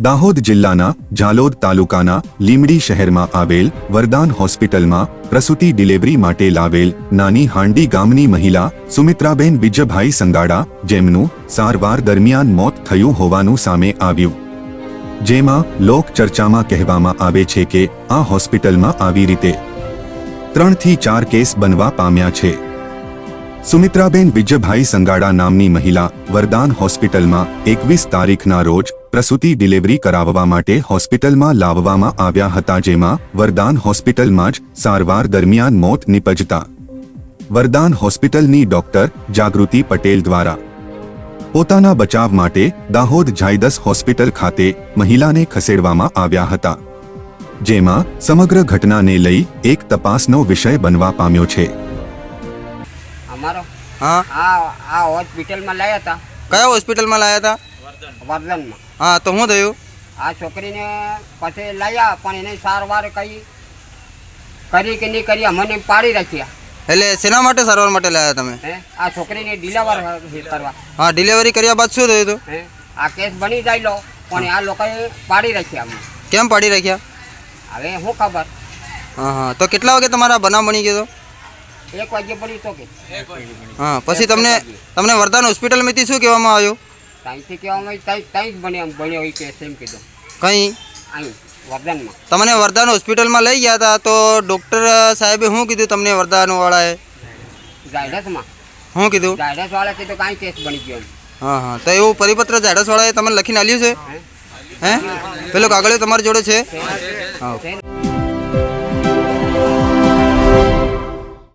દાહોદ જિલ્લાના ઝાલોદ તાલુકાના લીમડી શહેરમાં આવેલ વરદાન હોસ્પિટલમાં પ્રસૂતિ ડિલિવરી માટે લાવેલ નાની હાંડી ગામની મહિલા સુમિત્રાબેન વિજયભાઈ સંગાડા જેમનું સારવાર દરમિયાન મોત થયું હોવાનું સામે આવ્યું. જેમાં લોક ચર્ચામાં કહેવામાં આવે છે કે આ હોસ્પિટલમાં આવી રીતે ત્રણથી ચાર કેસ બનવા પામ્યા છે. સુમિત્રાબેન વિજયભાઈ સંગાડા નામની મહિલા વરદાન હોસ્પિટલમાં એકવીસ તારીખના રોજ પ્રસૂતિ ડિલિવરી કરાવવા માટે હોસ્પિટલમાં લાવવામાં આવ્યા હતા જેમાં વરદાન હોસ્પિટલમાં જ સારવાર દરમિયાન મોત નિપજતા વરદાન હોસ્પિટલની ડોક્ટર જાગૃતિ પટેલ દ્વારા પોતાના બચાવ માટે દાહોદ જાયદસ હોસ્પિટલ ખાતે મહિલાને ખસેડવામાં આવ્યા હતા, જેમાં સમગ્ર ઘટનાને લઈ એક તપાસનો વિષય બનવા પામ્યો છે. અમારો? હા. આ આ હોસ્પિટલમાં લાવ્યા હતા કયા હોસ્પિટલમાં લાવ્યા હતા વર્ધનમાં. હા તો શું થયું? આ છોકરીને પછી લાવ્યા પણ એને સારવાર કઈ કરી કે નહીં કરી અમને પાડી રાખ્યા. એટલે શેના માટે સારવાર માટે લાવ્યા તમે? આ છોકરીને ડિલેવર કરવા. હા ડિલિવરી કર્યા બાદ શું થયું હતું? આ કેસ બની જાય લો પણ આ લોકોએ પાડી રાખ્યા અમને. કેમ પાડી રાખ્યા? હવે શું ખબર? હા હા. તો કેટલા વાગે તમારા બનાવ બની ગયો હતો? એક વાગ્યે પડી તો કે. હા પછી તમને તમને વરદાન હોસ્પિટલમાંથી શું કહેવામાં આવ્યું? ત્યાંથી કહેવામાં ત્યાં ત્યાં જ બન્યો બન્યો એ કેસ એમ કીધું. કંઈ? અહીં વરદાનમાં તમને વરદાન હોસ્પિટલમાં લઈ ગયા હતા તો ડૉક્ટર સાહેબે શું કીધું તમને વરદાનવાળાએ ઝાયડસમાં. શું કીધું? ઝાયડસ વાળા કીધું કાંઈ કેસ બની ગયો હા હા. તો એવું પરિપત્ર ઝાડસવાળાએ તમને લખીને આલ્યું છે? હે. પેલો કાગળિયો તમારી જોડે છે? હા?